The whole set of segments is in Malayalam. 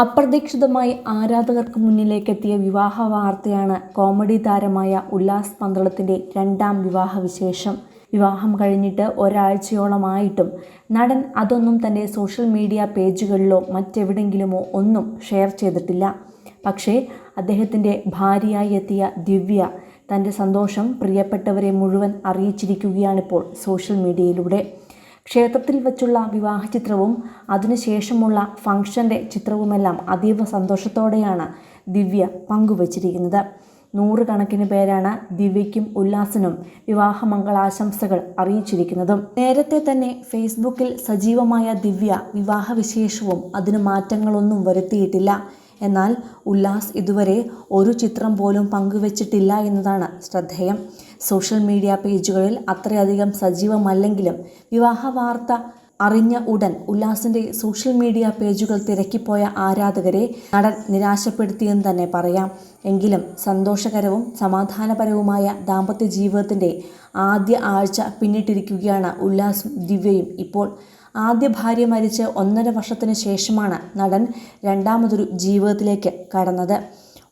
അപ്രതീക്ഷിതമായി ആരാധകർക്ക് മുന്നിലേക്കെത്തിയ വിവാഹ വാർത്തയാണ് കോമഡി താരമായ ഉല്ലാസ് പന്തളത്തിന്റെ രണ്ടാം വിവാഹ വിശേഷം വിവാഹം കഴിഞ്ഞിട്ട് ഒരാഴ്ചയോളമായിട്ടും നടൻ അതൊന്നും തന്റെ സോഷ്യൽ മീഡിയ പേജുകളിലോ മറ്റെവിടെങ്കിലുമോ ഒന്നും ഷെയർ ചെയ്തിട്ടില്ല. പക്ഷേ അദ്ദേഹത്തിന്റെ ഭാര്യയായി എത്തിയ ദിവ്യ തന്റെ സന്തോഷം പ്രിയപ്പെട്ടവരെ മുഴുവൻ അറിയിച്ചിരിക്കുകയാണിപ്പോൾ സോഷ്യൽ മീഡിയയിലൂടെ. ക്ഷേത്രത്തിൽ വച്ചുള്ള വിവാഹ ചിത്രവും അതിനുശേഷമുള്ള ഫംഗ്ഷന്റെ ചിത്രവുമെല്ലാം അതീവ സന്തോഷത്തോടെയാണ് ദിവ്യ പങ്കുവച്ചിരിക്കുന്നത്. നൂറുകണക്കിന് പേരാണ് ദിവ്യയ്ക്കും ഉല്ലാസിനും വിവാഹ മംഗളാശംസകൾ അറിയിച്ചിരിക്കുന്നതും. നേരത്തെ തന്നെ ഫേസ്ബുക്കിൽ സജീവമായ ദിവ്യ വിവാഹവിശേഷവും അതിന് മാറ്റങ്ങളൊന്നും വരുത്തിയിട്ടില്ല. എന്നാൽ ഉല്ലാസ് ഇതുവരെ ഒരു ചിത്രം പോലും പങ്കുവച്ചിട്ടില്ല എന്നതാണ് ശ്രദ്ധേയം. സോഷ്യൽ മീഡിയ പേജുകളിൽ അത്രയധികം സജീവമല്ലെങ്കിലും വിവാഹ വാർത്ത അറിഞ്ഞ ഉടൻ ഉല്ലാസിന്റെ സോഷ്യൽ മീഡിയ പേജുകൾ തിരക്കിപ്പോയ ആരാധകരെ നടൻ നിരാശപ്പെടുത്തിയെന്ന് തന്നെ പറയാം. എങ്കിലും സന്തോഷകരവും സമാധാനപരവുമായ ദാമ്പത്യ ജീവിതത്തിന്റെ ആദ്യ ആഴ്ച പിന്നിട്ടിരിക്കുകയാണ് ഉല്ലാസും ദിവ്യയും ഇപ്പോൾ. ആദ്യ ഭാര്യ മരിച്ച് ഒന്നര വർഷത്തിന് ശേഷമാണ് നടൻ രണ്ടാമതൊരു ജീവിതത്തിലേക്ക് കടന്നത്.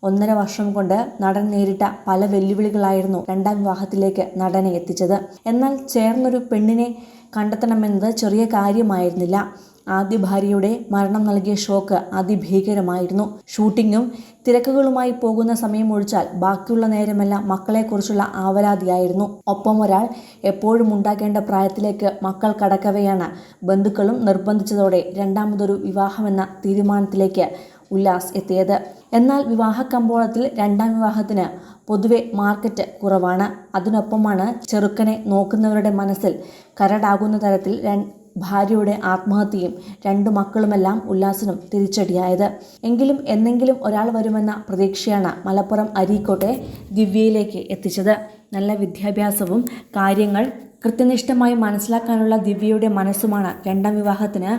ഒന്നര വർഷം കൊണ്ട് നടൻ നേരിട്ട പല വെല്ലുവിളികളായിരുന്നു രണ്ടാം വിവാഹത്തിലേക്ക് നടനെ എത്തിച്ചത്. എന്നാൽ ചേർന്നൊരു പെണ്ണിനെ കണ്ടെത്തണമെന്നത് ചെറിയ കാര്യമായിരുന്നില്ല. ആദ്യ ഭാര്യയുടെ മരണം നൽകിയ ഷോക്ക് അതിഭീകരമായിരുന്നു. ഷൂട്ടിങ്ങും തിരക്കുകളുമായി പോകുന്ന സമയം ഒഴിച്ചാൽ ബാക്കിയുള്ള നേരമെല്ലാം മക്കളെക്കുറിച്ചുള്ള ആവലാതിയായിരുന്നു. ഒപ്പം ഒരാൾ എപ്പോഴും ഉണ്ടാക്കേണ്ട പ്രായത്തിലേക്ക് മക്കൾ കടക്കവെയാണ് ബന്ധുക്കളും നിർബന്ധിച്ചതോടെ രണ്ടാമതൊരു വിവാഹമെന്ന തീരുമാനത്തിലേക്ക് ഉല്ലാസ് എത്തിയത്. എന്നാൽ വിവാഹ കമ്പോളത്തിൽ രണ്ടാം വിവാഹത്തിന് പൊതുവെ മാർക്കറ്റ് കുറവാണ്. അതിനൊപ്പമാണ് ചെറുക്കനെ നോക്കുന്നവരുടെ മനസ്സിൽ കരടാകുന്ന തരത്തിൽ ഭാര്യയുടെ ആത്മഹത്യയും രണ്ടു മക്കളുമെല്ലാം ഉല്ലാസിനും തിരിച്ചടിയായത്. എങ്കിലും എന്നെങ്കിലും ഒരാൾ വരുമെന്ന പ്രതീക്ഷയാണ് മലപ്പുറം അരീക്കോട്ടെ ദിവ്യയിലേക്ക് എത്തിച്ചത്. നല്ല വിദ്യാഭ്യാസവും കാര്യങ്ങൾ കൃത്യനിഷ്ഠമായി മനസ്സിലാക്കാനുള്ള ദിവ്യയുടെ മനസ്സുമാണ് രണ്ടാം വിവാഹത്തിന്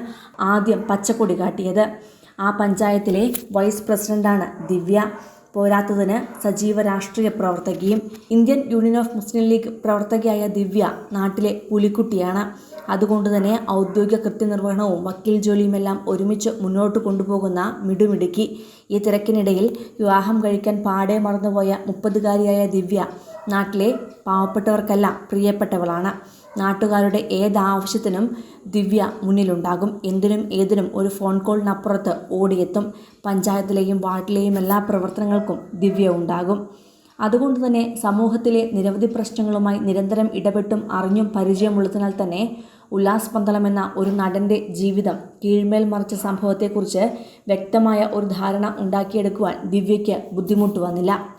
ആദ്യം പച്ചക്കൊടി കാട്ടിയത്. ആ പഞ്ചായത്തിലെ വൈസ് പ്രസിഡന്റാണ് ദിവ്യ. പോരാത്തതിന് സജീവ രാഷ്ട്രീയ പ്രവർത്തകയും Indian Union of Muslim League പ്രവർത്തകയായ Divya നാട്ടിലെ പുലിക്കുട്ടിയാണ്. അതുകൊണ്ട് തന്നെ ഔദ്യോഗിക കൃത്യനിർവഹണവും വക്കീൽ ജോലിയുമെല്ലാം ഒരുമിച്ച് മുന്നോട്ട് കൊണ്ടുപോകുന്ന മിടുമിടുക്കി. ഈ തിരക്കിനിടയിൽ വിവാഹം കഴിക്കാൻ പാടെ മറന്നുപോയ മുപ്പതുകാരിയായ ദിവ്യ നാട്ടിലെ പാവപ്പെട്ടവർക്കെല്ലാം പ്രിയപ്പെട്ടവളാണ്. നാട്ടുകാരുടെ ഏതാവശ്യത്തിനും ദിവ്യ മുന്നിലുണ്ടാകും. എന്തിനും ഏതിനും ഒരു ഫോൺ കോളിനപ്പുറത്ത് ഓടിയെത്തും. പഞ്ചായത്തിലെയും വാർഡിലെയും എല്ലാ പ്രവർത്തനങ്ങൾക്കും ദിവ്യ ഉണ്ടാകും. അതുകൊണ്ട് തന്നെ സമൂഹത്തിലെ നിരവധി പ്രശ്നങ്ങളുമായി നിരന്തരം ഇടപെട്ടും അറിഞ്ഞും പരിചയമുള്ളതിനാൽ തന്നെ ഉല്ലാസ് പന്തളം എന്ന ഒരു നടന്റെ ജീവിതം കീഴ്മേൽ മറിച്ച സംഭവത്തെക്കുറിച്ച് വ്യക്തമായ ഒരു ധാരണ ഉണ്ടാക്കിയെടുക്കുവാൻ ദിവ്യയ്ക്ക് ബുദ്ധിമുട്ട് വന്നില്ല.